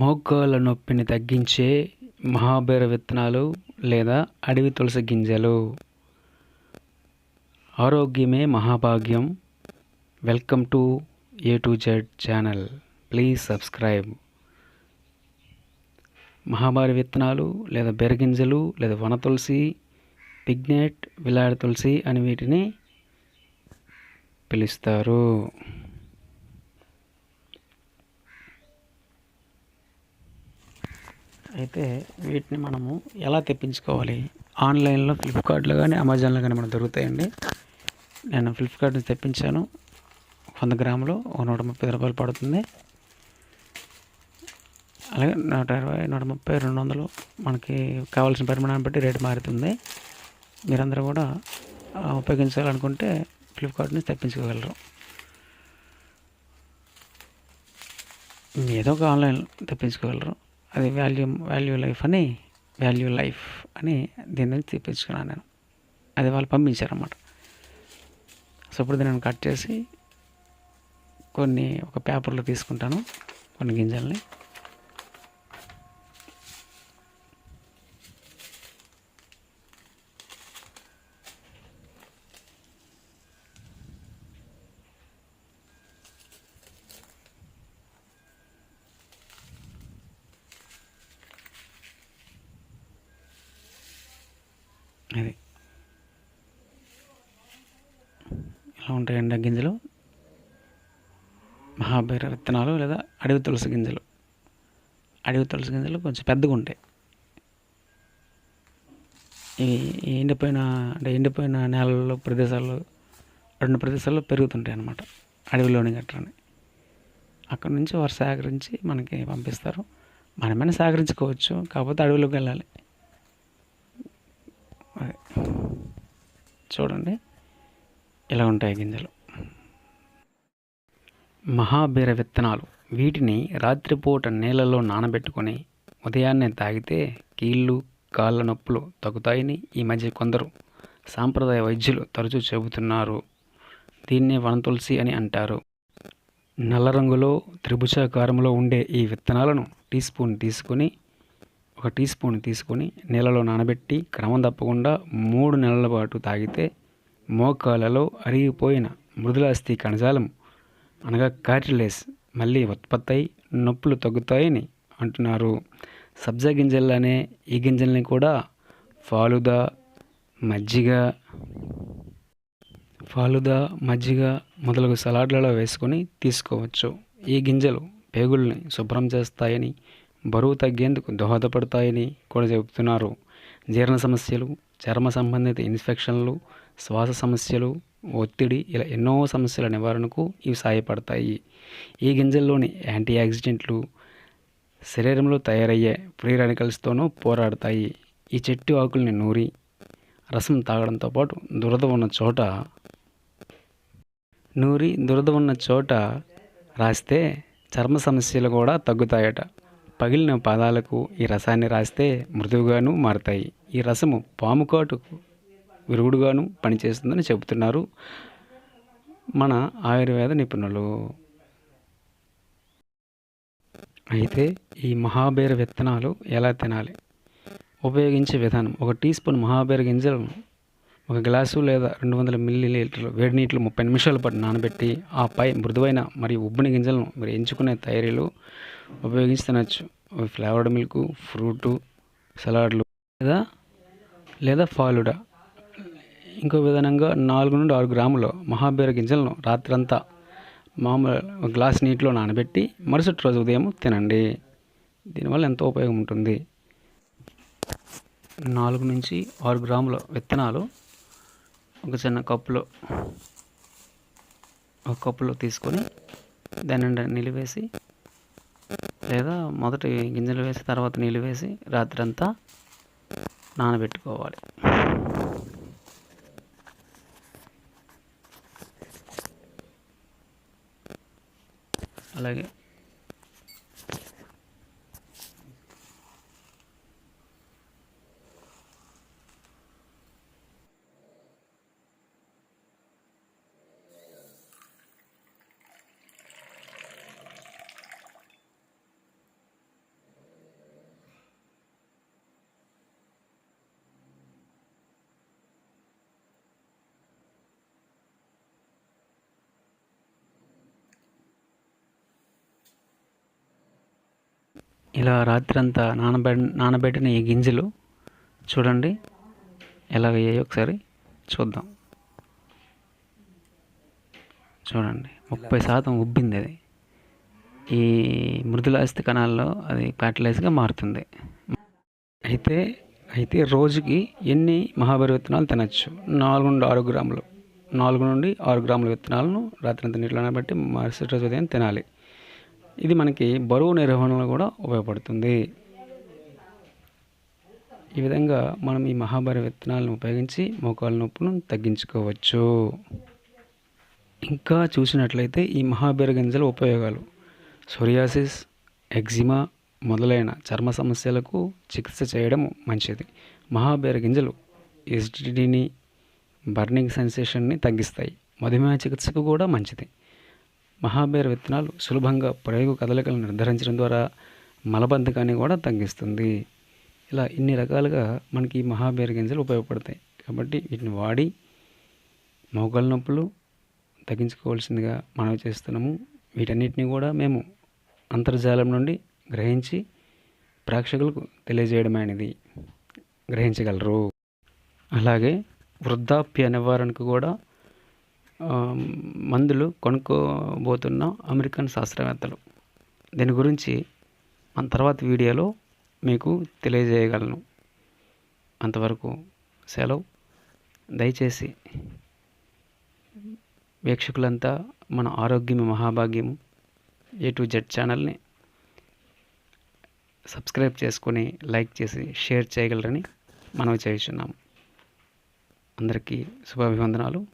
మోకాళ్ళ నొప్పిని తగ్గించే మహాబేర విత్తనాలు లేదా అడవి తులసి గింజలు. ఆరోగ్యమే మహాభాగ్యం. Welcome to A to Z channel. Please subscribe. మహాభారి విత్తనాలు లేదా బెరగింజలు లేదా వన తులసి పిగ్నెట్ విలాడ తులసి అని వీటిని పిలుస్తారు. అయితే వీటిని మనము ఎలా తెప్పించుకోవాలి? ఆన్లైన్లో ఫ్లిప్కార్ట్లో కానీ అమెజాన్లో కానీ మనకు దొరుకుతాయండి. నేను ఫ్లిప్కార్ట్ నుంచి తెప్పించాను. వంద గ్రాములు ఒక నూట ముప్పై రూపాయలు పడుతుంది. అలాగే నూట ఇరవై నూట ముప్పై రెండు వందలు మనకి కావాల్సిన పరిమాణాన్ని బట్టి రేటు మారుతుంది. మీరందరూ కూడా ఉపయోగించాలనుకుంటే ఫ్లిప్కార్ట్ నుంచి తెప్పించుకోగలరు. ఏదో ఒక ఆన్లైన్ తెప్పించుకోగలరు. అది వాల్యూ వాల్యూ లైఫ్ అని వాల్యూ లైఫ్ అని దీని నుంచి తెప్పించుకున్నాను నేను. అది వాళ్ళు పంపించారన్నమాట. సో ఇప్పుడు దీన్ని కట్ చేసి కొన్ని ఒక పేపర్లో తీసుకుంటాను కొన్ని గింజల్ని. అది. ఇలా ఉంటాయండి ఆ గింజలు? మహాబీర విత్తనాలు లేదా అడవి తులసి గింజలు. అడవి తులసి గింజలు కొంచెం పెద్దగా ఉంటాయి. ఈ ఎండిపోయిన అంటే ఎండిపోయిన నేలల్లో ప్రదేశాల్లో రెండు ప్రదేశాల్లో పెరుగుతుంటాయి అన్నమాట. అడవిలోని గట్రని అక్కడ నుంచి వారు సేకరించి మనకి పంపిస్తారు. మనమైనా సేకరించుకోవచ్చు. కాకపోతే అడవిలోకి వెళ్ళాలి. చూడండి. ఇలా ఉంటాయి గింజలు. మహాబీర విత్తనాలు. వీటిని రాత్రిపూట నీళ్ళలో నానబెట్టుకొని ఉదయాన్నే తాగితే కీళ్ళు కాళ్ళ నొప్పులు తగ్గుతాయని ఈ మధ్య కొందరు సాంప్రదాయ వైద్యులు తరచూ చెబుతున్నారు. దీన్నే వనతులసి అని అంటారు. నల్ల రంగులో త్రిభుజాకారంలో ఉండే ఈ విత్తనాలను టీ స్పూన్ తీసుకొని ఒక టీ స్పూన్ తీసుకొని నీళ్ళలో నానబెట్టి క్రమం తప్పకుండా మూడు నెలల పాటు తాగితే మోకాలలో అరిగిపోయిన మృదులాస్థి కణజాలం అనగా కార్టిలేస్ మళ్ళీ ఉత్పత్తి అయి నొప్పులు తగ్గుతాయని అంటున్నారు. సబ్జా గింజల్లానే ఈ గింజల్ని కూడా ఫాలుదా మజ్జిగ ఫాలుదా మజ్జిగ మొదలగు సలాడ్లలో వేసుకొని తీసుకోవచ్చు. ఈ గింజలు పేగుల్ని శుభ్రం చేస్తాయని బరువు తగ్గేందుకు దోహదపడతాయని కూడా చెబుతున్నారు. జీర్ణ సమస్యలు చర్మ సంబంధిత ఇన్ఫెక్షన్లు శ్వాస సమస్యలు ఒత్తిడి ఇలా ఎన్నో సమస్యల నివారణకు ఇవి సహాయపడతాయి ఈ గింజల్లోని యాంటీ ఆక్సిడెంట్లు శరీరంలో తయారయ్యే ఫ్రీ రాడికల్స్తోనూ పోరాడతాయి. ఈ చెట్టు ఆకుల్ని నూరి రసం తాగడంతో పాటు దురద ఉన్న చోట నూరి దురద ఉన్న చోట రాస్తే చర్మ సమస్యలు కూడా తగ్గుతాయట. పగిలిన పాదాలకు ఈ రసాన్ని రాస్తే మృదువుగాను మారతాయి. ఈ రసము పాము కాటుకు విరుగుడుగాను పనిచేస్తుందని చెబుతున్నారు మన ఆయుర్వేద నిపుణులు. అయితే ఈ మహాబేర విత్తనాలు ఎలా తినాలి? ఉపయోగించే విధానం ఒక టీ స్పూన్ మహాబేర గింజలను ఒక గ్లాసు లేదా రెండు వందల మిల్లీ లీటర్లు వేడి నీటిలో ముప్పై నిమిషాల పాటు నానబెట్టి ఆపై మృదువైన మరియు ఉబ్బిన గింజలను మీరు ఎంచుకునే తయారీలో ఉపయోగించి తినచ్చు ఫ్లేవర్డ్ మిల్క్ ఫ్రూటు సలాడ్లు లేదా లేదా ఫాలుడా. ఇంకో విధానంగా నాలుగు నుండి ఆరు గ్రాముల మహాబీర గింజలను రాత్రంతా మామూలు ఒక గ్లాస్ నీటిలో నానబెట్టి మరుసటి రోజు ఉదయం తినండి. దీనివల్ల ఎంతో ఉపయోగం ఉంటుంది. నాలుగు నుంచి ఆరు గ్రాముల విత్తనాలు ఒక చిన్న కప్పులో ఒక కప్పులో తీసుకొని దాని నిండా లేదా మొదటి గింజలు వేసి తర్వాత నీళ్ళు వేసి రాత్రంతా నానబెట్టుకోవాలి. అలాగే ఇలా రాత్రంతా నానబె నానబెట్టిన ఈ గింజలు చూడండి ఎలా అయ్యాయో ఒకసారి చూద్దాం. చూడండి ముప్పై శాతం ఉబ్బింది అది. ఈ మృదులాస్తి కణాల్లో అది ప్యాటలైజ్గా మారుతుంది. అయితే అయితే రోజుకి ఎన్ని మహాబరి విత్తనాలు తినచ్చు? నాలుగు నుండి ఆరు గ్రాములు. నాలుగు నుండి ఆరు గ్రాముల విత్తనాలను రాత్రంతా నీటిలో నానబెట్టి మరుసటి రోజు ఉదయం తినాలి. ఇది మనకి బరువు నిర్వహణలో కూడా ఉపయోగపడుతుంది. ఈ విధంగా మనం ఈ మహాభార విత్తనాలను ఉపయోగించి మోకాళ్ళ నొప్పులను తగ్గించుకోవచ్చు. ఇంకా చూసినట్లయితే ఈ మహాబీర గింజల ఉపయోగాలు సోరియాసిస్ ఎగ్జిమా మొదలైన చర్మ సమస్యలకు చికిత్స చేయడం మంచిది. మహాబీర గింజలు ఎసిడిటీని బర్నింగ్ సెన్సేషన్ని తగ్గిస్తాయి. మధుమేహ చికిత్సకు కూడా మంచిది. మహాబీర విత్తనాలు సులభంగా ప్రయోగ కదలికలను నిర్ధారించడం ద్వారా మలబద్ధకాన్ని కూడా తగ్గిస్తుంది. ఇలా ఇన్ని రకాలుగా మనకి ఈ గింజలు ఉపయోగపడతాయి. కాబట్టి వీటిని వాడి మోకాళ్ళ నొప్పులు తగ్గించుకోవాల్సిందిగా మనవి చేస్తున్నాము. వీటన్నిటిని కూడా మేము అంతర్జాలం నుండి గ్రహించి ప్రేక్షకులకు తెలియజేయడమైనది గ్రహించగలరు. అలాగే వృద్ధాప్య నివారణకు కూడా మందులు కొనుక్కోబోతున్న అమెరికన్ శాస్త్రవేత్తలు. దీని గురించి మన తర్వాత వీడియోలో మీకు తెలియజేయగలను. అంతవరకు సెలవు. దయచేసి వీక్షకులంతా మన ఆరోగ్యం మహాభాగ్యం ఏ టు జెడ్ ఛానల్ని సబ్స్క్రైబ్ చేసుకొని లైక్ చేసి షేర్ చేయగలరని మనవి చేస్తున్నాము అందరికీ శుభాభివందనాలు.